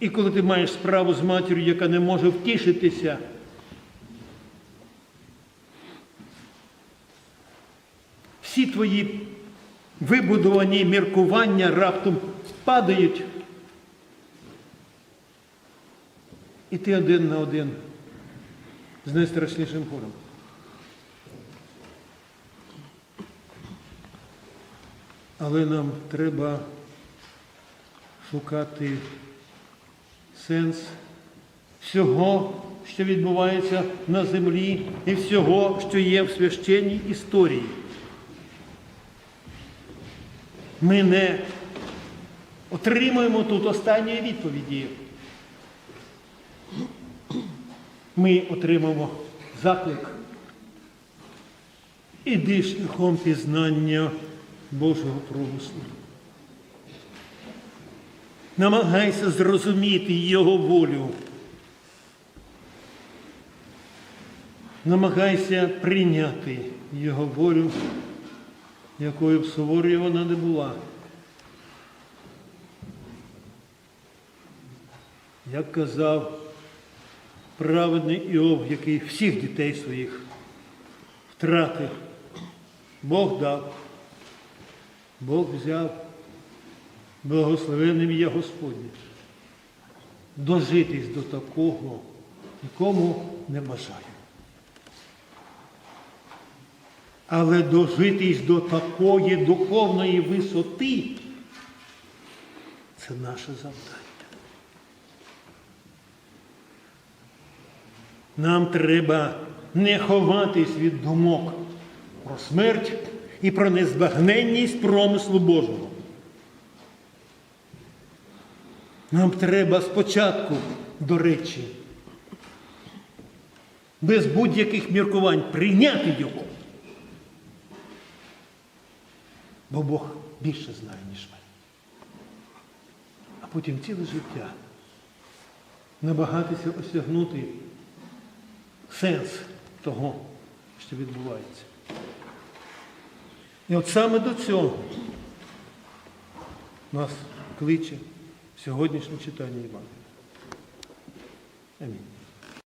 І коли ти маєш справу з матір'ю, яка не може втішитися, всі твої вибудовані міркування раптом падають. І ти один на один з найстрашнішим горем. Але нам треба шукати сенс всього, що відбувається на землі, і всього, що є в священній історії. Ми не отримуємо тут останньої відповіді. Ми отримаємо заклик. Іди шляхом пізнання Божого промислу. Намагайся зрозуміти Його волю. Намагайся прийняти Його волю, якою б суворою вона не була. Як казав праведний Іов, який всіх дітей своїх втратив, Бог дав, Бог взяв, благословенним є Господнє. Дожитись до такого нікому не бажаю. Але дожитись до такої духовної висоти це наше завдання. Нам треба не ховатись від думок про смерть і про незбагненність промислу Божого. Нам треба спочатку, до речі, без будь-яких міркувань прийняти його. Бо Бог більше знає, ніж ми. А потім ціле життя намагатися осягнути сенс того, що відбувається. І от саме до цього нас кличе сьогоднішнє читання Івана. Амінь.